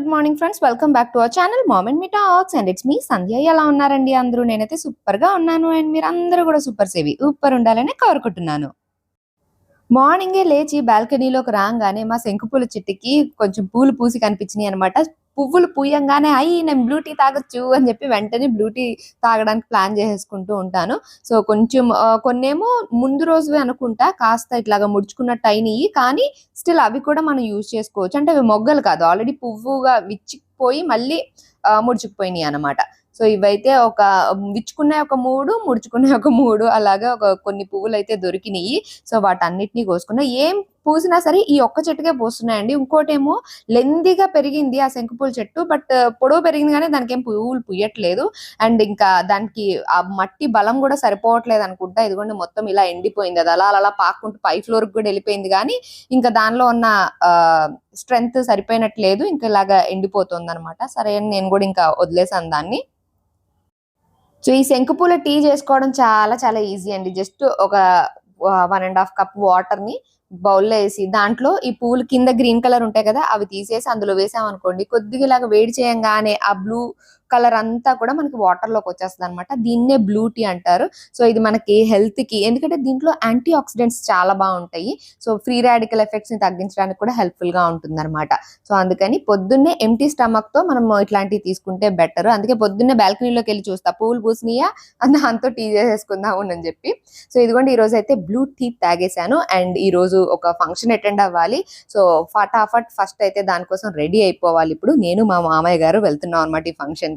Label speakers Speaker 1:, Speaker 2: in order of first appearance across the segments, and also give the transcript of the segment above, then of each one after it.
Speaker 1: Good morning friends welcome back to our channel moment me talks and it's me Sandhya ఎలా ఉన్నారండి అందరూ? నేనైతే సూపర్గా ఉన్నాను. అండ్ మీరు అందరూ కూడా సూపర్ సేవి సూపర్ ఉండాలని కోరుకుంటున్నాను. మార్నింగే లేచి బాల్కనీలోకి రాగానే మా శంకుపూల చెట్టుకి కొంచెం పూలు పూసి కనిపించినాయి అనమాట పువ్వులు పూయంగానే అయ్యి నేను బ్లూ టీ తాగొచ్చు అని చెప్పి వెంటనే బ్లూ టీ తాగడానికి ప్లాన్ చేసేసుకుంటూ ఉంటాను. సో కొంచెం కొన్నేమో ముందు రోజు అనుకుంటా కాస్త ఇట్లాగా ముడుచుకున్నట్టు అయినాయి కానీ స్టిల్ అవి కూడా మనం యూజ్ చేసుకోవచ్చు. అంటే అవి మొగ్గలు కాదు ఆల్రెడీ పువ్వుగా విచ్చిపోయి మళ్ళీ ముడుచుకుపోయినాయి అనమాట సో ఇవైతే ఒక విచ్చుకునే ఒక మూడు ముడుచుకునే ఒక మూడు అలాగా ఒక కొన్ని పువ్వులు అయితే దొరికినాయి సో వాటన్నిటిని కోసుకున్నా. ఏం పూసినా సరే ఈ ఒక్క చెట్టుకే పూస్తున్నాయండి. ఇంకోటేమో లెందిగా పెరిగింది ఆ శంకుపూల చెట్టు బట్ పొడవు పెరిగింది కానీ దానికి ఏం పువ్వులు పుయ్యట్లేదు. అండ్ ఇంకా దానికి ఆ మట్టి బలం కూడా సరిపోవట్లేదు అనుకుంటా. ఇదిగోండి మొత్తం ఇలా ఎండిపోయింది. అది అలా అలా అలా పాక్కుంటూ పై ఫ్లోర్ కూడా వెళ్ళిపోయింది కానీ ఇంకా దానిలో ఉన్న స్ట్రెంగ్త్ సరిపోయినట్లేదు. ఇంకా ఇలాగా ఎండిపోతుంది అనమాట సరే అని నేను కూడా ఇంకా వదిలేసాను దాన్ని. సో ఈ శంకుపూల టీ చేసుకోవడం చాలా చాలా ఈజీ అండి. జస్ట్ ఒక వన్ అండ్ హాఫ్ కప్ వాటర్ని బౌల్లో వేసి దాంట్లో ఈ పూలు కింద గ్రీన్ కలర్ ఉంటాయి కదా అవి తీసేసి అందులో వేసాం అనుకోండి కొద్దిగా ఇలాగ వేడి చేయంగానే ఆ బ్లూ కలర్ అంతా కూడా మనకి వాటర్లోకి వచ్చేస్తుంది అనమాట దీన్నే బ్లూ టీ అంటారు. సో ఇది మనకి హెల్త్కి ఎందుకంటే దీంట్లో యాంటీ ఆక్సిడెంట్స్ చాలా బాగుంటాయి. సో ఫ్రీ రాడికల్ ఎఫెక్ట్స్ని తగ్గించడానికి కూడా హెల్ప్ఫుల్గా ఉంటుంది అనమాట సో అందుకని పొద్దున్నే ఎంటీ స్టమక్తో మనం ఇట్లాంటివి తీసుకుంటే బెటర్ అందుకే పొద్దున్నే బాల్కనీలోకి వెళ్ళి చూస్తా. పూలు పూసినాయా? దాంతో టీ చేసేసుకుందాము అని చెప్పి. సో ఇదిగోండి ఈ రోజు అయితే బ్లూ టీ తాగేశాను. అండ్ ఈ రోజు ఒక ఫంక్షన్ అటెండ్ అవ్వాలి. సో ఫటాఫట్ ఫస్ట్ అయితే దానికోసం రెడీ అయిపోవాలి. ఇప్పుడు నేను మా మామయ్య గారు వెళ్తున్నాం అనమాట ఈ ఫంక్షన్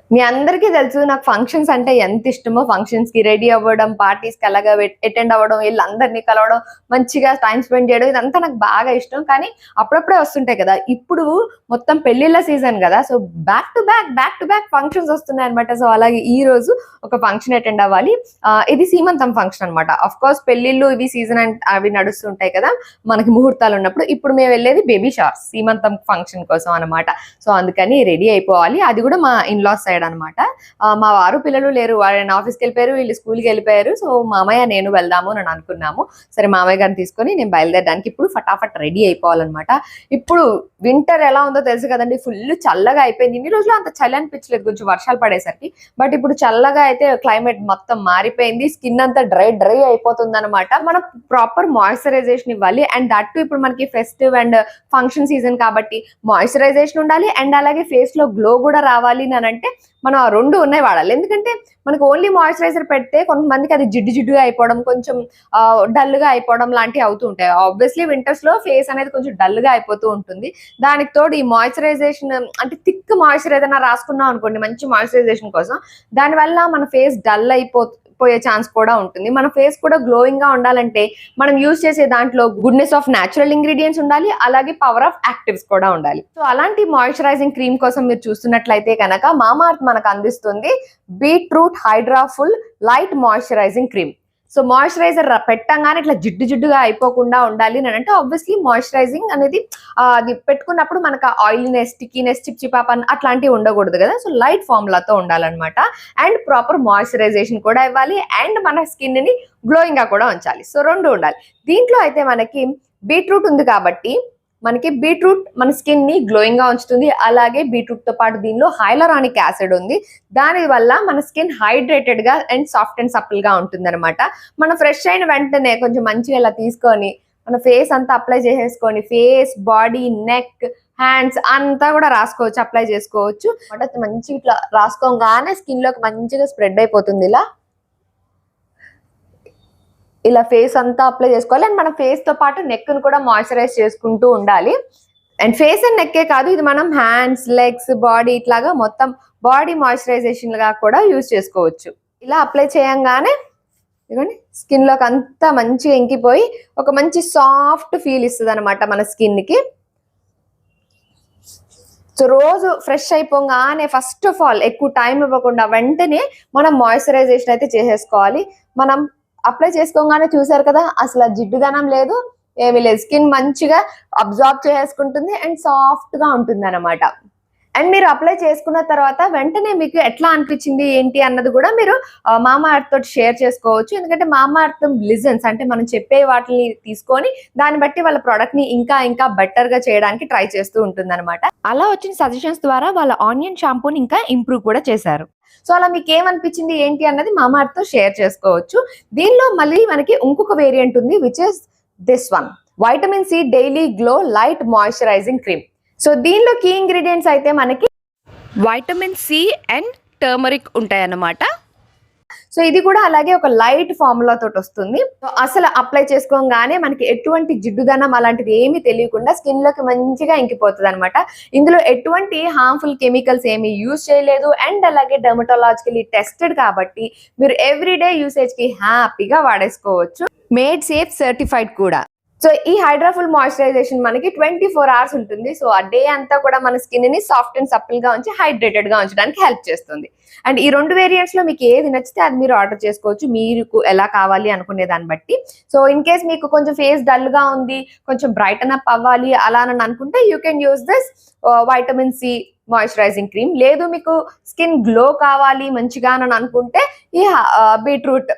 Speaker 1: మీ అందరికీ తెలుసు నాకు ఫంక్షన్స్ అంటే ఎంత ఇష్టమో ఫంక్షన్స్కి రెడీ అవ్వడం పార్టీస్కి అలాగా అటెండ్ అవ్వడం వీళ్ళందరినీ కలవడం మంచిగా టైం స్పెండ్ చేయడం ఇదంతా నాకు బాగా ఇష్టం. కానీ అప్పుడప్పుడే వస్తుంటాయి కదా ఇప్పుడు మొత్తం పెళ్ళిళ్ళ సీజన్ కదా so back to back back to back functions వస్తున్నాయి అనమాట సో అలాగే ఈ రోజు ఒక ఫంక్షన్ అటెండ్ అవ్వాలి. ఇది సీమంతం ఫంక్షన్ అనమాట అఫ్ కోర్స్ పెళ్ళిళ్ళు ఇవి సీజన్ అవి నడుస్తుంటాయి కదా మనకి ముహూర్తాలు ఉన్నప్పుడు. ఇప్పుడు మేము వెళ్ళేది బేబీ షార్ సీమంతం ఫంక్షన్ కోసం అనమాట సో అందుకని రెడీ అయిపోవాలి. అది కూడా మా ఇన్లాస్ సైడ్ అనమాట మా వారు పిల్లలు లేరు. ఆయన ఆఫీస్కి వెళ్ళిపోయారు వీళ్ళు స్కూల్కి వెళ్ళిపోయారు. సో మామయ్య నేను వెళ్దాము అని అనుకున్నాము. సరే మామయ్య గారిని తీసుకొని నేను బయలుదేరడానికి ఇప్పుడు ఫటాఫట్ రెడీ అయిపోవాలన్నమాట ఇప్పుడు వింటర్ ఎలా ఉందో తెలుసు కదండి. ఫుల్ చల్లగా అయిపోయింది. ఇన్ని రోజులు అంత చలి అనిపించలేదు. కొంచెం వర్షాలు పడేసరికి. బట్ ఇప్పుడు చల్లగా అయితే క్లైమేట్ మొత్తం మారిపోయింది. స్కిన్ అంతా డ్రై డ్రై అయిపోతుంది అనమాట మనం ప్రాపర్ మాయిశ్చరైజేషన్ ఇవ్వాలి. అండ్ దట్ ఇప్పుడు మనకి ఫెస్టివ్ అండ్ ఫంక్షన్ సీజన్ కాబట్టి మాయిశ్చరైజేషన్ ఉండాలి. అండ్ అలాగే ఫేస్లో గ్లో కూడా రావాలి అని అంటే మనం ఆ రెండు ఉన్నాయి వాడాలి. ఎందుకంటే మనకు ఓన్లీ మాయిశ్చరైజర్ పెడితే కొంతమందికి అది జిడ్డు జిడ్డుగా అయిపోవడం కొంచెం డల్గా అయిపోవడం లాంటివి అవుతూ ఉంటాయి. ఆబ్వియస్లీ వింటర్స్లో ఫేస్ అనేది కొంచెం డల్గా అయిపోతూ ఉంటుంది. దానికి తోడు ఈ మాయిశ్చరైజేషన్ అంటే థిక్ మాయిశ్చర్ ఏదైనా రాసుకున్నాం అనుకోండి మంచి మాయిశ్చరైజేషన్ కోసం దానివల్ల మన ఫేస్ డల్ అయిపోతుంది పోయే ఛాన్స్ కూడా ఉంటుంది. మన ఫేస్ కూడా గ్లోయింగ్గా ఉండాలంటే మనం యూజ్ చేసే దాంట్లో గుడ్నెస్ ఆఫ్ న్యాచురల్ ఇంగ్రీడియంట్స్ ఉండాలి అలాగే పవర్ ఆఫ్ యాక్టివ్స్ కూడా ఉండాలి. సో అలాంటి మాయిశ్చరైజింగ్ క్రీమ్ కోసం మీరు చూస్తున్నట్లయితే కనుక మామార్త్ మనకు అందిస్తుంది beetroot hydraful light moisturising cream so moisturiser పెట్టంగానే ఇట్లా జిడ్డు జిడ్డుగా అయిపోకుండా ఉండాలి అని అంటే ఆబ్వియస్లీ మాయిశ్చరైజింగ్ అనేది అది పెట్టుకున్నప్పుడు మనకు ఆయిల్నెస్ స్టిక్కీనెస్ చిప్ చిపాపన్ అట్లాంటివి ఉండకూడదు కదా. సో లైట్ ఫార్ములాతో ఉండాలన్నమాట. అండ్ ప్రాపర్ మాయిశ్చరైజేషన్ కూడా ఇవ్వాలి. అండ్ మన స్కిన్ని గ్లోయింగ్గా కూడా ఉంచాలి. సో రెండు ఉండాలి. దీంట్లో అయితే మనకి బీట్రూట్ ఉంది కాబట్టి మనకి బీట్రూట్ మన స్కిన్ని గ్లోయింగ్గా ఉంచుతుంది. అలాగే బీట్రూట్తో పాటు దీనిలో హైలరానిక్ యాసిడ్ ఉంది. దాని వల్ల మన స్కిన్ హైడ్రేటెడ్గా అండ్ సాఫ్ట్ అండ్ సప్పిల్గా ఉంటుంది అనమాట మనం ఫ్రెష్ అయిన వెంటనే కొంచెం మంచిగా ఇలా తీసుకొని మన ఫేస్ అంతా అప్లై చేసేసుకొని ఫేస్ బాడీ నెక్ హ్యాండ్స్ అంతా కూడా రాసుకోవచ్చు అప్లై చేసుకోవచ్చు. అంటే ఇట్లా రాసుకోగానే స్కిన్లోకి మంచిగా స్ప్రెడ్ అయిపోతుంది ఇలా. ఇలా ఫేస్ అంతా అప్లై చేసుకోవాలి. అండ్ మన ఫేస్తో పాటు నెక్ను కూడా మాయిశ్చరైజ్ చేసుకుంటూ ఉండాలి. అండ్ ఫేస్ అండ్ నెక్కే కాదు ఇది మనం హ్యాండ్స్ లెగ్స్ బాడీ ఇట్లాగా మొత్తం బాడీ మాయిశ్చరైజేషన్గా కూడా యూజ్ చేసుకోవచ్చు. ఇలా అప్లై చేయంగానే ఇదిగోండి స్కిన్లోకి అంతా మంచిగా ఇంకిపోయి ఒక మంచి సాఫ్ట్ ఫీల్ ఇస్తుంది అనమాట మన స్కిన్కి. సో రోజు ఫ్రెష్ అయిపోగానే ఫస్ట్ ఆఫ్ ఆల్ ఎక్కువ టైం ఇవ్వకుండా వెంటనే మనం మాయిశ్చరైజేషన్ అయితే చేసేసుకోవాలి. మనం అప్లై చేసుకోగానే చూసారు కదా అసలు జిడ్డుదనం లేదు. ఏమీ లేదు. స్కిన్ మంచిగా అబ్జార్బ్ చేసుకుంటుంది అండ్ సాఫ్ట్గా ఉంటుంది అనమాట అండ్ మీరు అప్లై చేసుకున్న తర్వాత వెంటనే మీకు ఎట్లా అనిపించింది ఏంటి అన్నది కూడా మీరు మామా అర్త్ తోటి షేర్ చేసుకోవచ్చు. ఎందుకంటే మామా అర్త్ లిజన్స్ అంటే మనం చెప్పే వాటిని తీసుకొని దాన్ని బట్టి వాళ్ళ ప్రోడక్ట్ని ఇంకా ఇంకా బెటర్గా చేయడానికి ట్రై చేస్తూ ఉంటుంది అలా వచ్చిన సజెషన్స్ ద్వారా వాళ్ళ ఆనియన్ షాంపూని ఇంకా ఇంప్రూవ్ కూడా చేశారు. సో అలా మీకు ఏమనిపించింది ఏంటి అన్నది మామా అర్త్ షేర్ చేసుకోవచ్చు. దీనిలో మళ్ళీ మనకి ఇంకొక వేరియంట్ ఉంది which is this one vitamin C daily glow light moisturising cream so దీనిలో కీ ఇంగ్రీడియంట్స్ అయితే మనకి వైటమిన్ సి అండ్ టర్మరిక్ ఉంటాయి అన్నమాట సో ఇది కూడా అలాగే ఒక లైట్ ఫార్ములా తోటి వస్తుంది. సో అసలు అప్లై చేసుకోగానే మనకి ఎటువంటి జిడ్డుదనం అలాంటిది ఏమీ తెలియకుండా స్కిన్లోకి మంచిగా ఇంకిపోతుంది అనమాట ఇందులో ఎటువంటి హార్మ్ఫుల్ కెమికల్స్ ఏమీ యూజ్ చేయలేదు. అండ్ అలాగే డెమటోలాజికలీ టెస్టెడ్ కాబట్టి మీరు ఎవ్రీడే యూసేజ్కి హ్యాపీగా వాడేసుకోవచ్చు. మేడ్ సేఫ్ సర్టిఫైడ్ కూడా. సో ఈ హైడ్రాఫుల్ మాయిశ్చరైజేషన్ మనకి ట్వంటీ ఫోర్ అవర్స్ ఉంటుంది. సో ఆ డే అంతా కూడా మన స్కిన్ని సాఫ్ట్ అండ్ సప్పిల్గా ఉంచి హైడ్రేటెడ్గా ఉంచడానికి హెల్ప్ చేస్తుంది. అండ్ ఈ రెండు వేరియంట్స్లో మీకు ఏది నచ్చితే అది మీరు ఆర్డర్ చేసుకోవచ్చు. మీకు ఎలా కావాలి అనుకునే దాన్ని బట్టి. సో ఇన్ కేస్ మీకు కొంచెం ఫేస్ డల్గా ఉంది కొంచెం బ్రైటన్ అప్ అవ్వాలి అలా అని అనుకుంటే you can use this vitamin C moisturising cream లేదు మీకు స్కిన్ గ్లో కావాలి మంచిగా అని అనుకుంటే ఈ uh, బీట్రూట్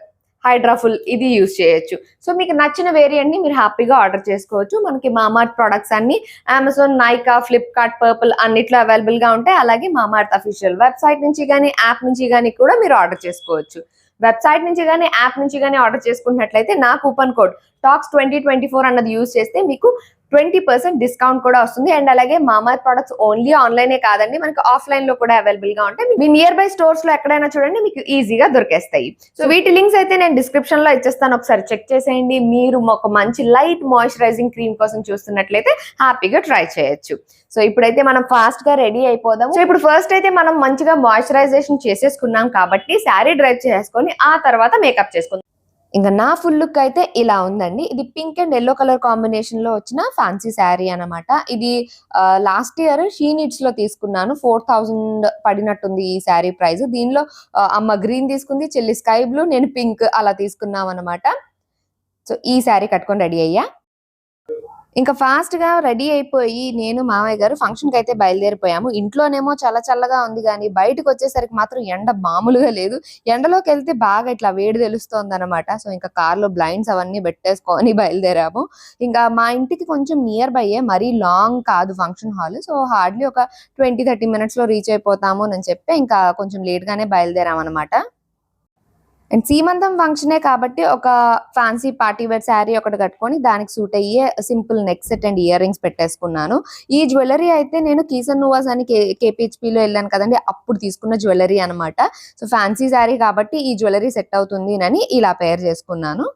Speaker 1: హైడ్రాఫుల్ ఇది యూస్ చేయొచ్చు. సో మీకు నచ్చిన వేరియంట్ని మీరు హ్యాపీగా ఆర్డర్ చేసుకోవచ్చు. మనకి మామార్ట్ ప్రొడక్ట్స్ అన్ని అమెజాన్ నైకా ఫ్లిప్కార్ట్ పర్పుల్ అన్నిట్లో అవైలబుల్గా ఉంటాయి. అలాగే మామార్ట్ అఫీషియల్ వెబ్సైట్ నుంచి కానీ యాప్ నుంచి కానీ కూడా మీరు ఆర్డర్ చేసుకోవచ్చు. వెబ్సైట్ నుంచి కానీ యాప్ నుంచి కానీ ఆర్డర్ చేసుకున్నట్లయితే నా coupon code talks twenty twenty four అన్నది యూస్ చేస్తే మీకు ట్వంటీ పర్సెంట్ డిస్కౌంట్ కూడా వస్తుంది. అండ్ అలాగే మామర్ ప్రొడక్ట్స్ ఓన్లీ ఆన్లైనే కాదండి. మనకి ఆఫ్లైన్లో కూడా అవైలబుల్గా ఉంటాయి. మీ నియర్ బై స్టోర్స్లో ఎక్కడైనా చూడండి మీకు ఈజీగా దొరికేస్తాయి. సో వీటి లింక్స్ అయితే నేను డిస్క్రిప్షన్లో ఇచ్చేస్తాను. ఒకసారి చెక్ చేసేయండి. మీరు ఒక మంచి లైట్ మాయిశ్చరైజింగ్ క్రీమ్ కోసం చూస్తున్నట్లయితే హ్యాపీగా ట్రై చేయొచ్చు. సో ఇప్పుడైతే మనం ఫాస్ట్గా రెడీ అయిపోదాం సో ఇప్పుడు ఫస్ట్ అయితే మనం మంచిగా మాయిశ్చరైజేషన్ చేసేసుకున్నాం కాబట్టి శారీ డ్రైవ్ చేసుకొని ఆ తర్వాత మేకప్ చేసుకుందాం. ఇంకా నా ఫుల్ లుక్ అయితే ఇలా ఉందండి. ఇది పింక్ అండ్ ఎల్లో కలర్ కాంబినేషన్లో వచ్చిన ఫ్యాన్సీ శారీ అన్నమాట. ఇది లాస్ట్ ఇయర్ షీనిట్స్ నీడ్స్లో తీసుకున్నాను. ఫోర్ థౌజండ్ పడినట్టుంది ఈ శారీ ప్రైస్. దీనిలో అమ్మ గ్రీన్ తీసుకుంది చెల్లి స్కై బ్లూ నేను పింక్ అలా తీసుకున్నాం అనమాట సో ఈ శారీ కట్టుకొని రెడీ అయ్యా. ఇంకా ఫాస్ట్గా రెడీ అయిపోయి నేను మామయ్య గారు ఫంక్షన్కి అయితే బయలుదేరిపోయాము. ఇంట్లోనేమో చాలా చల్లగా ఉంది కానీ బయటకు వచ్చేసరికి మాత్రం ఎండ మామూలుగా లేదు. ఎండలోకి వెళ్తే బాగా ఇట్లా వేడి తెలుస్తోంది అనమాట సో ఇంకా కార్లో బ్లైండ్స్ అవన్నీ పెట్టేసుకొని బయలుదేరాము. ఇంకా మా ఇంటికి కొంచెం నియర్ బై మరీ లాంగ్ కాదు ఫంక్షన్ హాల్. సో హార్డ్లీ ఒక ట్వంటీ థర్టీ మినిట్స్లో రీచ్ అయిపోతాము అని చెప్పి ఇంకా కొంచెం లేట్ గానే అనమాట అండ్ సీమంతం ఫంక్షనే కాబట్టి ఒక ఫ్యాన్సీ పార్టీ వేర్ శారీ ఒకటి కట్టుకొని దానికి సూట్ అయ్యే simple neck set and earrings పెట్టేసుకున్నాను. ఈ జ్యువెలరీ అయితే నేను కీసన్ నువాస్ అని కే కేపీహెచ్పిలో వెళ్ళాను కదండి అప్పుడు తీసుకున్న జ్యువెలరీ అన్నమాట. సో ఫ్యాన్సీ శారీ కాబట్టి ఈ జ్యువెలరీ సెట్ అవుతుంది అని ఇలా పేర్ చేసుకున్నాను.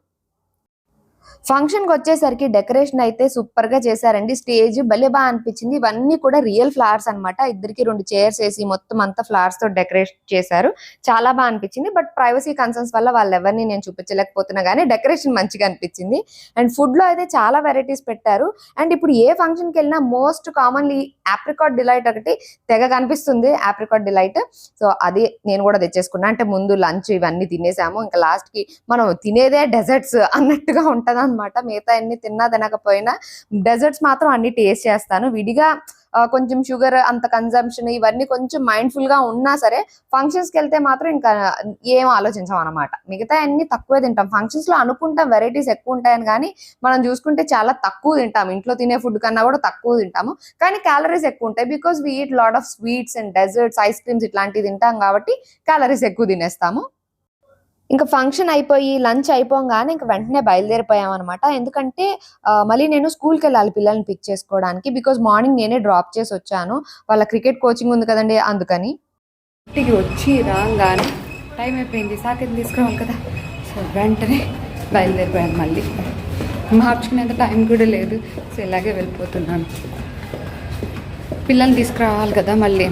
Speaker 1: ఫంక్షన్కి వచ్చేసరికి డెకరేషన్ అయితే సూపర్గా చేశారండి. స్టేజ్ భలే బాగా అనిపించింది. ఇవన్నీ కూడా రియల్ ఫ్లవర్స్ అన్నమాట. ఇద్దరికి రెండు చైర్స్ వేసి మొత్తం అంతా ఫ్లవర్స్తో డెకరేట్ చేశారు. చాలా బాగా అనిపించింది. బట్ ప్రైవసీ కన్సర్న్స్ వల్ల వాళ్ళు ఎవరిని నేను చూపించలేకపోతున్నా కానీ డెకరేషన్ మంచిగా అనిపించింది. అండ్ ఫుడ్లో అయితే చాలా వెరైటీస్ పెట్టారు. అండ్ ఇప్పుడు ఏ ఫంక్షన్కి వెళ్ళినా మోస్ట్ కామన్లీ ఆప్రికాట్ డిలైట్ ఒకటి తెగ కనిపిస్తుంది. ఆప్రికాట్ డిలైట్ సో అది నేను కూడా తెచ్చేసుకున్నా. అంటే ముందు లంచ్ ఇవన్నీ తినేసాము. ఇంకా లాస్ట్కి మనం తినేదే డెజర్ట్స్ అన్నట్టుగా ఉంటుంది అనమాట మిగతా అన్ని తిన్నా తినకపోయినా డెజర్ట్స్ మాత్రం అన్ని టేస్ట్ చేస్తాను. విడిగా కొంచెం షుగర్ అంత కన్జంప్షన్ ఇవన్నీ కొంచెం మైండ్ఫుల్గా ఉన్నా సరే ఫంక్షన్స్కి వెళ్తే మాత్రం ఇంకా ఏం ఆలోచించాం అనమాట మిగతా అన్ని తక్కువే తింటాం. ఫంక్షన్స్లో అనుకుంటాం వెరైటీస్ ఎక్కువ ఉంటాయని కానీ మనం చూసుకుంటే చాలా తక్కువ తింటాం. ఇంట్లో తినే ఫుడ్ కన్నా కూడా తక్కువ తింటాము. కానీ క్యాలరీస్ ఎక్కువ ఉంటాయి. Because we eat lot of sweets and desserts ice creams ఇట్లాంటివి తింటాం కాబట్టి క్యాలరీస్ ఎక్కువ తినేస్తాము. ఇంకా ఫంక్షన్ అయిపోయి లంచ్ అయిపోగానే ఇంకా వెంటనే బయలుదేరిపోయాం అనమాట ఎందుకంటే మళ్ళీ నేను స్కూల్కి వెళ్ళాలి పిల్లల్ని పిక్ చేసుకోవడానికి బికాజ్ మార్నింగ్ నేనే డ్రాప్ చేసి వచ్చాను. వాళ్ళ క్రికెట్ కోచింగ్ ఉంది కదండి అందుకని.
Speaker 2: ఇంటికి వచ్చి రాగానే టైం అయిపోయింది సాకెట్ తీసుకురావాలి కదా. సో వెంటనే బయలుదేరిపోయాను మళ్ళీ. మార్చుకునేంత టైం కూడా లేదు. సో ఇలాగే వెళ్ళిపోతున్నాను. పిల్లల్ని తీసుకురావాలి కదా మళ్ళీ.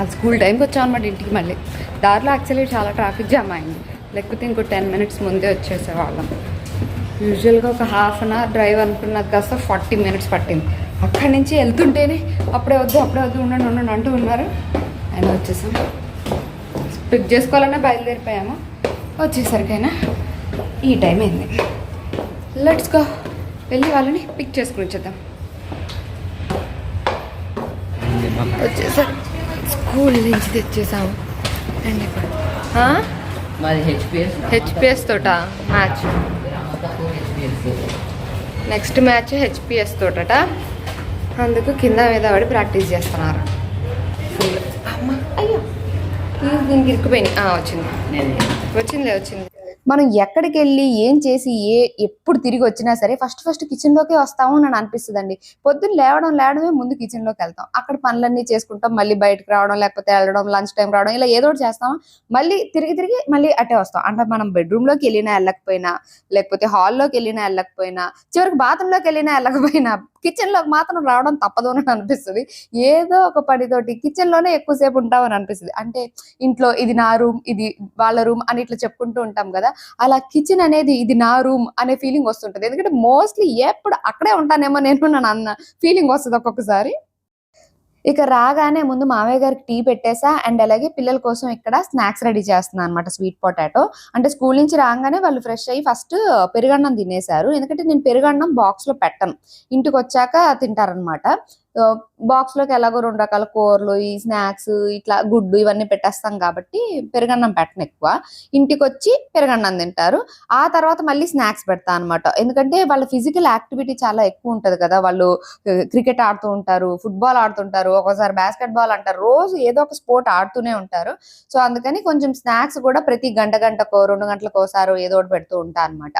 Speaker 2: అది స్కూల్ టైంకి వచ్చాం అనమాట ఇంటికి మళ్ళీ. దారిలో యాక్చువల్లీ చాలా ట్రాఫిక్ జామ్ అయింది. లేకపోతే ఇంకో టెన్ మినిట్స్ ముందే వచ్చేసేవాళ్ళం. యూజువల్గా ఒక హాఫ్ అన్ అవర్ డ్రైవ్ అనుకున్నది కాస్త ఫార్టీ మినిట్స్ పట్టింది. అక్కడి నుంచి వెళ్తుంటేనే అప్పుడే వద్దు అప్పుడే వద్దు ఉండండి ఉండండి అంటూ ఉన్నారు. ఆయన వచ్చేసాం. పిక్ చేసుకోవాలనే బయలుదేరిపోయాము. వచ్చేసరికైనా ఈ టైం అయింది. లెట్స్ గో వెళ్ళి వాళ్ళని పిక్ చేసుకుని వచ్చేద్దాం. వచ్చేసారు స్కూల్ నుంచి తెచ్చేసాము అండ్ ఇప్పుడు.
Speaker 3: హెచ్పిఎస్
Speaker 2: తోట? మ్యాచ్ నెక్స్ట్ మ్యాచ్ హెచ్పిఎస్ తోటట. అందుకు కింద మీద పడి ప్రాక్టీస్ చేస్తున్నారు. ఫుల్. అమ్మ అయ్యో. దీనికి ఇరుక్కుపోయింది ఆ, వచ్చింది. వచ్చింది వచ్చింది.
Speaker 1: మనం ఎక్కడికి వెళ్ళి ఏం చేసి ఏ ఎప్పుడు తిరిగి వచ్చినా సరే ఫస్ట్ ఫస్ట్ కిచెన్ లోకే వస్తాము అని అండి పొద్దున్న లేవడం లేవడమే ముందు కిచెన్లోకి వెళ్తాం. అక్కడ పనులన్నీ చేసుకుంటాం. మళ్ళీ బయటకు రావడం లేకపోతే వెళ్ళడం లంచ్ టైం రావడం ఇలా ఏదో ఒకటి చేస్తాం. మళ్ళీ తిరిగి తిరిగి మళ్ళీ అటే వస్తాం. అంటే మనం బెడ్రూమ్లోకి వెళ్ళినా వెళ్ళకపోయినా లేకపోతే హాల్లోకి వెళ్ళినా వెళ్ళకపోయినా చివరికి బాత్రూమ్లోకి వెళ్ళినా వెళ్ళకపోయినా కిచెన్లోకి మాత్రం రావడం తప్పదు అని అనిపిస్తుంది. ఏదో ఒక పనితోటి కిచెన్లోనే ఎక్కువసేపు ఉంటామని అనిపిస్తుంది. అంటే ఇంట్లో ఇది నా రూమ్ ఇది వాళ్ళ రూమ్ అని ఇట్లా చెప్పుకుంటూ ఉంటాం కదా. అలా కిచెన్ అనేది ఇది నా రూమ్ అనే ఫీలింగ్ వస్తుంటుంది. ఎందుకంటే మోస్ట్లీ ఎప్పుడు అక్కడే ఉంటానేమో నేను అన్న ఫీలింగ్ వస్తుంది ఒక్కొక్కసారి. ఇక రాగానే ముందు మామయ్య గారికి టీ పెట్టేసా అండ్ అలాగే పిల్లల కోసం ఇక్కడ స్నాక్స్ రెడీ చేస్తున్నాను అనమాట స్వీట్ పొటాటో అంటే స్కూల్ నుంచి రాగానే వాళ్ళు ఫ్రెష్ అయ్యి ఫస్ట్ పెరుగన్నం తినేశారు. ఎందుకంటే నేను పెరుగన్నం బాక్స్లో పెట్టను. ఇంటికి వచ్చాక తింటారనమాట బాక్స్లోకి ఎలాగో రెండు రకాల కూరలు ఈ స్నాక్స్ ఇట్లా గుడ్డు ఇవన్నీ పెట్టేస్తాం కాబట్టి పెరుగన్నం పెట్టను ఎక్కువ. ఇంటికి వచ్చి పెరుగన్నం తింటారు. ఆ తర్వాత మళ్ళీ స్నాక్స్ పెడతా అనమాట ఎందుకంటే వాళ్ళ ఫిజికల్ యాక్టివిటీ చాలా ఎక్కువ ఉంటది కదా. వాళ్ళు క్రికెట్ ఆడుతూ ఉంటారు ఫుట్బాల్ ఆడుతుంటారు ఒకసారి బాస్కెట్ బాల్ అంటారు. రోజు ఏదో ఒక స్పోర్ట్ ఆడుతూనే ఉంటారు. సో అందుకని కొంచెం స్నాక్స్ కూడా ప్రతి గంట గంటకో రెండు గంటలకు ఒకసారి ఏదో ఒకటి పెడుతూ ఉంటా అనమాట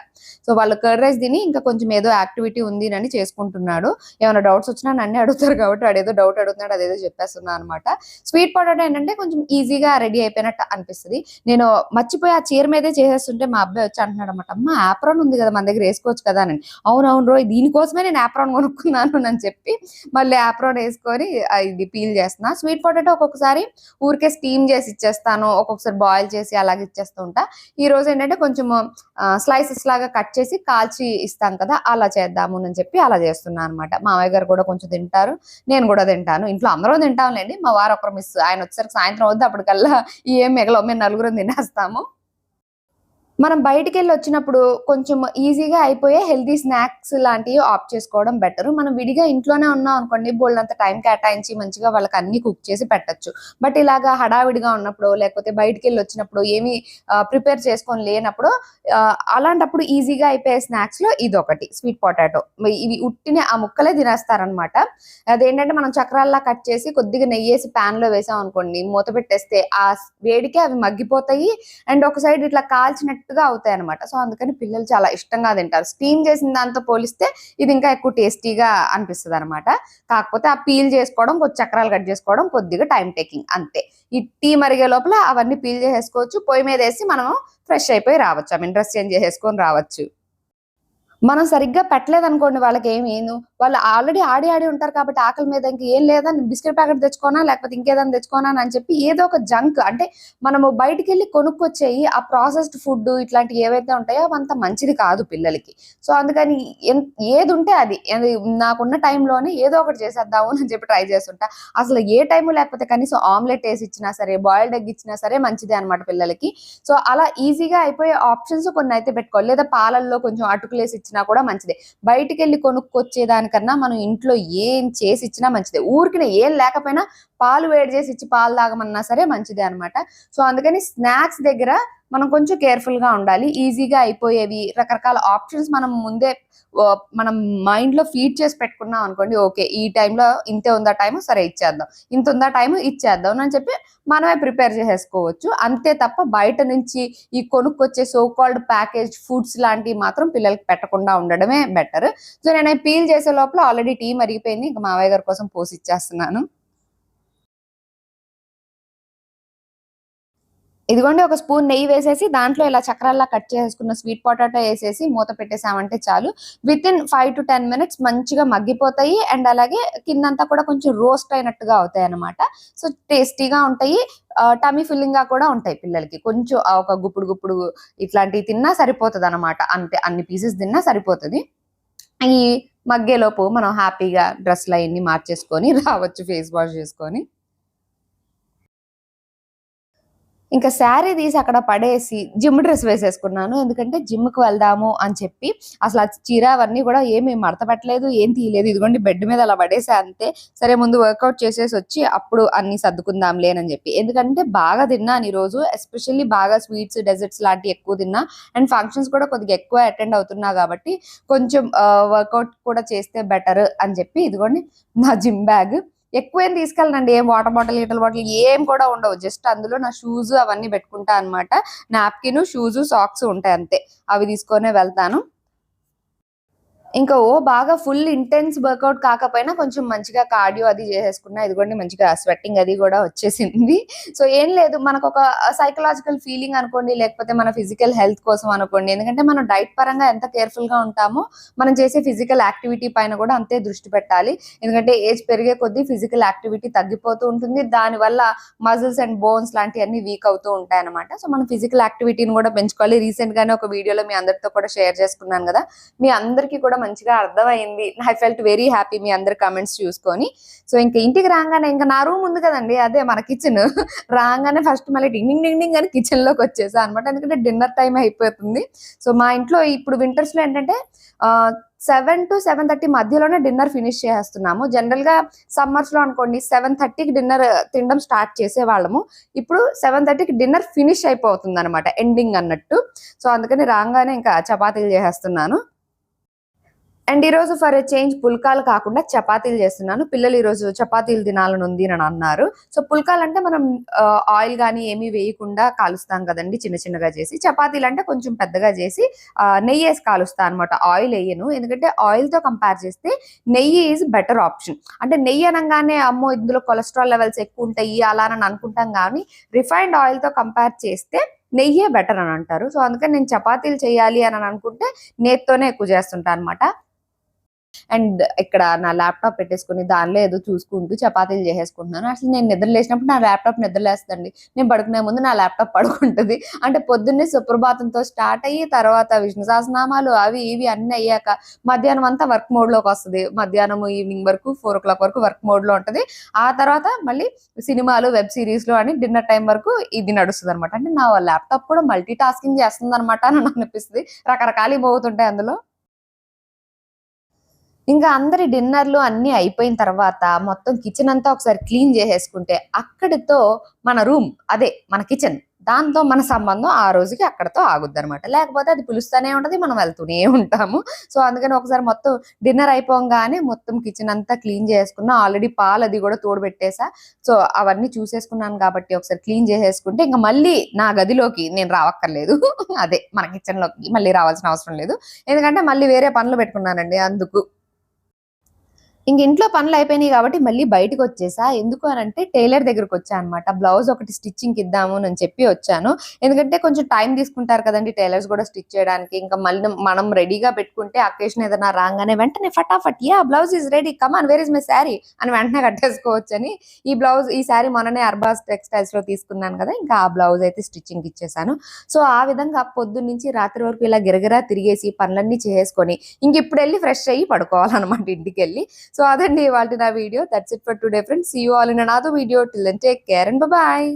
Speaker 1: సో వాళ్ళు కర్డ్ రైస్ తిని ఇంకా కొంచెం ఏదో యాక్టివిటీ ఉంది అని చేసుకుంటున్నాడు. ఏమైనా డౌట్స్ వచ్చినా నన్ను అడుగుతారు. కాబట్టి అదేదో ఏదో డౌట్ అడుగుతున్నాడు అదేదో చెప్పేస్తున్నా అనమాట స్వీట్ పొటాటో ఏంటంటే కొంచెం ఈజీగా రెడీ అయిపోయినట్టు అనిపిస్తుంది. నేను మర్చిపోయి ఆ చీర మీదే చేసేస్తుంటే మా అబ్బాయి వచ్చి అంటున్నాడు అనమాట అమ్మ యాప్రాన్ ఉంది కదా మన దగ్గర వేసుకోవచ్చు కదా అని. అవునవును రో దీనికోసమే నేను ఆప్రాన్ కొనుక్కున్నాను అని చెప్పి మళ్ళీ ఆప్రాన్ వేసుకొని ఇది పీల్ చేస్తున్నా. స్వీట్ పొటాటో ఒక్కొక్కసారి ఊరికే స్టీమ్ చేసి ఇచ్చేస్తాను ఒక్కొక్కసారి బాయిల్ చేసి అలాగే ఇచ్చేస్తూ ఉంటా. ఈ రోజు ఏంటంటే కొంచెం స్లైసెస్ లాగా కట్ చేసి కాల్చి ఇస్తాం కదా అలా చేద్దాము అని చెప్పి అలా చేస్తున్నాను అనమాట మామయ్య గారు కూడా కొంచెం తింటారు. నేను కూడా తింటాను. ఇంట్లో అందరూ తింటాంలేండి. మా వారు ఒకరు మిస్ ఆయన వచ్చేసరికి సాయంత్రం వద్దు అప్పటికల్లా ఏం మిగలవు. మేము నలుగురం తినేస్తాము. మనం బయటికి వెళ్ళి వచ్చినప్పుడు కొంచెం ఈజీగా అయిపోయే హెల్తీ స్నాక్స్ లాంటివి ఆప్ట్ చేసుకోవడం బెటర్. మనం విడిగా ఇంట్లోనే ఉన్నాం అనుకోండి బోల్డ్ టైం కేటాయించి మంచిగా వాళ్ళకి అన్ని కుక్ చేసి పెట్టచ్చు. బట్ ఇలాగా హడావిడిగా ఉన్నప్పుడు లేకపోతే బయటికి వెళ్ళి వచ్చినప్పుడు ఏమి ప్రిపేర్ చేసుకొని లేనప్పుడు అలాంటప్పుడు ఈజీగా అయిపోయే స్నాక్స్లో ఇది ఒకటి స్వీట్ పొటాటో. ఇవి ఉట్టిన ఆ ముక్కలే తినేస్తారనమాట. అదేంటంటే మనం చక్రాల్లా కట్ చేసి కొద్దిగా నెయ్యి వేసి ప్యాన్లో వేసాం అనుకోండి మూత పెట్టేస్తే ఆ వేడికి అవి మగ్గిపోతాయి. అండ్ ఒక సైడ్ ఇట్లా కాల్చినట్టు గా అవుతాయి అనమాట సో అందుకని పిల్లలు చాలా ఇష్టంగా తింటారు. స్టీమ్ చేసిన దాంతో పోలిస్తే ఇది ఇంకా ఎక్కువ టేస్టీగా అనిపిస్తుంది అనమాట కాకపోతే ఆ పీల్ చేసుకోవడం కొద్ది చక్రాలు కట్ చేసుకోవడం కొద్దిగా టైం టేకింగ్ అంతే. ఈ టీ మరిగే లోపల అవన్నీ పీల్ చేసేసుకోవచ్చు. పొయ్యి మీద వేసి మనం ఫ్రెష్ అయిపోయి రావచ్చు. ఐ మీన్ డ్రెస్ చేంజ్ చేసేసుకొని రావచ్చు. మనం సరిగ్గా పెట్టలేదు అనుకోండి వాళ్ళకి ఏమి వాళ్ళు ఆల్రెడీ ఆడి ఆడి ఉంటారు కాబట్టి ఆకలి మీద ఇంక ఏం లేదా బిస్కెట్ ప్యాకెట్ తెచ్చుకోనా లేకపోతే ఇంకేదైనా తెచ్చుకోనా అని చెప్పి ఏదో ఒక జంక్ అంటే మనము బయటికి వెళ్ళి కొనుక్కొచ్చేయి ఆ ప్రాసెస్డ్ ఫుడ్ ఇట్లాంటివి ఏవైతే ఉంటాయో అవంత మంచిది కాదు పిల్లలకి. సో అందుకని ఏది ఉంటే అది. నాకున్న టైంలోనే ఏదో ఒకటి చేసేద్దాము అని చెప్పి ట్రై చేస్తుంటా. అసలు ఏ టైం లేకపోతే కనీసం ఆమ్లెట్ వేసి ఇచ్చినా సరే బాయిల్డ్ ఎగ్ ఇచ్చినా సరే మంచిదే అనమాట పిల్లలకి. సో అలా ఈజీగా అయిపోయే ఆప్షన్స్ కొన్ని అయితే పెట్టుకోవాలి. లేదా పాలల్లో కొంచెం అటుకులేసి ఇచ్చినా కూడా మంచిదే. బయటికి వెళ్ళి కొనుక్కొచ్చే దానికన్నా మనం ఇంట్లో ఏం చేసి ఇచ్చినా మంచిదే. ఊరికి ఏం లేకపోయినా పాలు వేడి చేసి ఇచ్చి పాలు తాగమన్నా సరే మంచిదే అన్నమాట. సో అందుకని స్నాక్స్ దగ్గర మనం కొంచెం కేర్ఫుల్గా ఉండాలి. ఈజీగా అయిపోయేవి రకరకాల ఆప్షన్స్ మనం ముందే మనం మైండ్లో ఫీడ్ చేసి పెట్టుకున్నాం అనుకోండి ఓకే ఈ టైంలో ఇంతే ఉందా టైం సరే ఇచ్చేద్దాం. ఇంత ఉందా టైం ఇచ్చేద్దాం అని చెప్పి మనమే ప్రిపేర్ చేసేసుకోవచ్చు. అంతే తప్ప బయట నుంచి ఈ కొనుక్కొచ్చే సో కాల్డ్ ప్యాకేజ్ ఫుడ్స్ లాంటివి మాత్రం పిల్లలకి పెట్టకుండా ఉండడమే బెటర్ సో నేను పీల్ చేసే లోపల ఆల్రెడీ టీ మరిగిపోయింది. ఇంకా మావయ్య గారి కోసం పోసి ఇచ్చేస్తున్నాను. ఇదిగోండి ఒక స్పూన్ నెయ్యి వేసేసి దాంట్లో ఇలా చక్రాల్లా కట్ చేసుకున్న స్వీట్ పొటాటో వేసేసి మూత పెట్టేసామంటే చాలు. With in five to ten minutes మంచిగా మగ్గిపోతాయి అండ్ అలాగే కిందంతా కూడా కొంచెం రోస్ట్ అయినట్టుగా అవుతాయి అనమాట సో టేస్టీగా ఉంటాయి. టమీ ఫిల్లింగ్గా కూడా ఉంటాయి పిల్లలకి. కొంచెం ఒక గుప్పుడు గుప్పుడు ఇట్లాంటివి తిన్నా సరిపోతుంది అనమాట అంతే అన్ని పీసెస్ తిన్నా సరిపోతుంది. ఈ మగ్గేలోపు మనం హ్యాపీగా డ్రెస్లు అవన్నీ మార్చేసుకొని రావచ్చు ఫేస్ వాష్ చేసుకొని. ఇంకా శారీ తీసి అక్కడ పడేసి జిమ్ డ్రెస్ వేసేసుకున్నాను. ఎందుకంటే జిమ్కి వెళ్దాము అని చెప్పి అసలు ఆ చీర అవన్నీ కూడా ఏమి మడత పెట్టలేదు ఏం తీయలేదు. ఇదిగోండి బెడ్ మీద అలా పడేసా అంతే. సరే ముందు వర్కౌట్ చేసేసి వచ్చి అప్పుడు అన్ని సర్దుకుందాం లేనని చెప్పి. ఎందుకంటే బాగా తిన్నాను ఈ రోజు ఎస్పెషల్లీ బాగా స్వీట్స్ డెజర్ట్స్ లాంటివి ఎక్కువ తిన్నా. అండ్ ఫంక్షన్స్ కూడా కొద్దిగా ఎక్కువ అటెండ్ అవుతున్నా కాబట్టి కొంచెం వర్కౌట్ కూడా చేస్తే బెటర్ అని చెప్పి ఇదిగోండి నా జిమ్ బ్యాగ్ ఎక్కువ ఏం తీసుకెళ్ళనండి. ఏం వాటర్ బాటిల్ లీటర్ బాటిల్ ఏం కూడా ఉండవు. జస్ట్ అందులో నా షూస్ అవన్నీ పెట్టుకుంటా అనమాట నాప్కిన్ షూస్ సాక్స్ ఉంటాయి అంతే. అవి తీసుకొనే వెళ్తాను. ఇంకా ఓ బాగా ఫుల్ ఇంటెన్స్ వర్కౌట్ కాకపోయినా కొంచెం మంచిగా కార్డియో అది చేసేసుకున్నా ఇదిగోండి మంచిగా స్వెట్టింగ్ అది కూడా వచ్చేసింది. సో ఏం లేదు మనకు ఒక సైకలాజికల్ ఫీలింగ్ అనుకోండి లేకపోతే మన ఫిజికల్ హెల్త్ కోసం అనుకోండి. ఎందుకంటే మనం డైట్ పరంగా ఎంత కేర్ఫుల్గా ఉంటామో మనం చేసే ఫిజికల్ యాక్టివిటీ పైన కూడా అంతే దృష్టి పెట్టాలి. ఎందుకంటే ఏజ్ పెరిగే కొద్దీ ఫిజికల్ యాక్టివిటీ తగ్గిపోతూ ఉంటుంది. దానివల్ల మజిల్స్ అండ్ బోన్స్ లాంటివన్నీ వీక్ అవుతూ ఉంటాయి అనమాట సో మనం ఫిజికల్ యాక్టివిటీని కూడా పెంచుకోవాలి. రీసెంట్ గానే ఒక వీడియోలో మీ అందరితో కూడా షేర్ చేసుకున్నాను కదా. మీ అందరికీ కూడా మంచిగా అర్థమైంది. ఐ ఫెల్ట్ వెరీ హ్యాపీ మీ అందరి కమెంట్స్ చూసుకొని. సో ఇంకా ఇంటికి రాగానే ఇంకా నా రూమ్ ఉంది కదండి అదే మన కిచెన్ రాగానే ఫస్ట్ మళ్ళీ డింగ్ డింగ్ డింగ్ అని కిచెన్లోకి వచ్చేసా అనమాట ఎందుకంటే డిన్నర్ టైం అయిపోతుంది. సో మా ఇంట్లో ఇప్పుడు వింటర్స్లో ఏంటంటే సెవెన్ టు సెవెన్ థర్టీ మధ్యలోనే డిన్నర్ ఫినిష్ చేసేస్తున్నాము. జనరల్గా సమ్మర్స్లో అనుకోండి సెవెన్ థర్టీకి డిన్నర్ తినడం స్టార్ట్ చేసేవాళ్ళము. ఇప్పుడు సెవెన్ థర్టీకి డిన్నర్ ఫినిష్ అయిపోతుంది అనమాట ఎండింగ్ అన్నట్టు. సో అందుకని రాగానే ఇంకా చపాతీలు చేసేస్తున్నాను. అండ్ ఈరోజు ఫర్ ఫర్ చేంజ్ పుల్కాలు కాకుండా చపాతీలు చేస్తున్నాను. పిల్లలు ఈరోజు చపాతీలు తినాలని ఉంది అని అన్నారు. సో పుల్కాలు అంటే మనం ఆయిల్ కానీ ఏమీ వేయకుండా కాలుస్తాం కదండి చిన్న చిన్నగా చేసి. చపాతీలు అంటే కొంచెం పెద్దగా చేసి నెయ్యి వేసి కాలుస్తా అనమాట ఆయిల్ వేయను. ఎందుకంటే ఆయిల్తో కంపేర్ చేస్తే నెయ్యి ఈజ్ బెటర్ ఆప్షన్. అంటే నెయ్యి అనగానే అమ్మో ఇందులో కొలెస్ట్రాల్ లెవెల్స్ ఎక్కువ ఉంటాయి అలా అని అనుకుంటాం కానీ రిఫైన్డ్ ఆయిల్తో కంపేర్ చేస్తే నెయ్యే బెటర్ అని అంటారు. సో అందుకని నేను చపాతీలు చేయాలి అని అనుకుంటే నేత్తోనే ఎక్కువ చేస్తుంటాను అనమాట అండ్ ఇక్కడ నా ల్యాప్టాప్ పెట్టేసుకుని దానిలో ఏదో చూసుకుంటూ చపాతీలు చేసేసుకుంటున్నాను. అసలు నేను నిద్ర లేచినప్పుడు నా ల్యాప్టాప్ నిద్రలేస్తుందండి నేను పడుకునే ముందు నా ల్యాప్టాప్ పడుకుంటుంది. అంటే పొద్దున్నే సుప్రభాతంతో స్టార్ట్ అయ్యి తర్వాత విష్ణు సహస్రనామాలు అవి ఇవి అన్ని అయ్యాక మధ్యాహ్నం అంతా వర్క్ మోడ్లోకి వస్తుంది. మధ్యాహ్నం ఈవినింగ్ వరకు ఫోర్ ఓ క్లాక్ వరకు వర్క్ మోడ్లో ఆ తర్వాత మళ్ళీ సినిమాలు వెబ్ సిరీస్లు అని డిన్నర్ టైం వరకు ఇది నడుస్తుంది అనమాట అంటే నా ల్యాప్టాప్ కూడా మల్టీ టాస్కింగ్ చేస్తుంది అనమాట అని నాకు అనిపిస్తుంది. రకరకాలు పోతుంటాయి అందులో. ఇంకా అందరి డిన్నర్లు అన్ని అయిపోయిన తర్వాత మొత్తం కిచెన్ అంతా ఒకసారి క్లీన్ చేసేసుకుంటే అక్కడితో మన రూమ్ అదే మన కిచెన్ దాంతో మన సంబంధం ఆ రోజుకి అక్కడతో ఆగుద్ది అనమాట లేకపోతే అది పిలుస్తూనే ఉంటుంది మనం వెళ్తూనే ఉంటాము. సో అందుకని ఒకసారి మొత్తం డిన్నర్ అయిపోగానే మొత్తం కిచెన్ అంతా క్లీన్ చేసుకున్నా ఆల్రెడీ పాలు అది కూడా తోడుపెట్టేసా. సో అవన్నీ చూసేసుకున్నాను కాబట్టి ఒకసారి క్లీన్ చేసేసుకుంటే ఇంకా మళ్ళీ నా గదిలోకి నేను రావక్కర్లేదు. అదే మన కిచెన్లోకి మళ్ళీ రావాల్సిన అవసరం లేదు. ఎందుకంటే మళ్ళీ వేరే పనులు పెట్టుకున్నానండి అందుకు. ఇంక ఇంట్లో పనులు అయిపోయినాయి కాబట్టి మళ్ళీ బయటకు వచ్చేసా. ఎందుకు అని అంటే టైలర్ దగ్గరకు వచ్చా అనమాట బ్లౌజ్ ఒకటి స్టిచ్చింగ్ ఇద్దాము అని చెప్పి వచ్చాను. ఎందుకంటే కొంచెం టైం తీసుకుంటారు కదండి టైలర్స్ కూడా స్టిచ్ చేయడానికి. ఇంకా మళ్ళీ మనం రెడీగా పెట్టుకుంటే అకేషన్ ఏదైనా రాగానే వెంటనే ఫటాఫట్ yeah blouse is ready. Come on where is my sari అని వెంటనే కట్టేసుకోవచ్చు అని ఈ బ్లౌజ్ ఈ శారీ మొన్ననే అర్బాస్ టెక్స్టైల్స్లో తీసుకున్నాను కదా ఇంకా ఆ బ్లౌజ్ అయితే స్టిచ్చింగ్ ఇచ్చేసాను. సో ఆ విధంగా పొద్దున్న నుంచి రాత్రి వరకు ఇలా గిరగిరా తిరిగేసి పనులన్నీ చేసుకొని ఇంక ఇప్పుడు వెళ్ళి ఫ్రెష్ అయ్యి పడుకోవాలన్నమాట ఇంటికి వెళ్ళి సో అదండి ఇవాళ నా video that's it for today friends see you all in another video till then take care and bye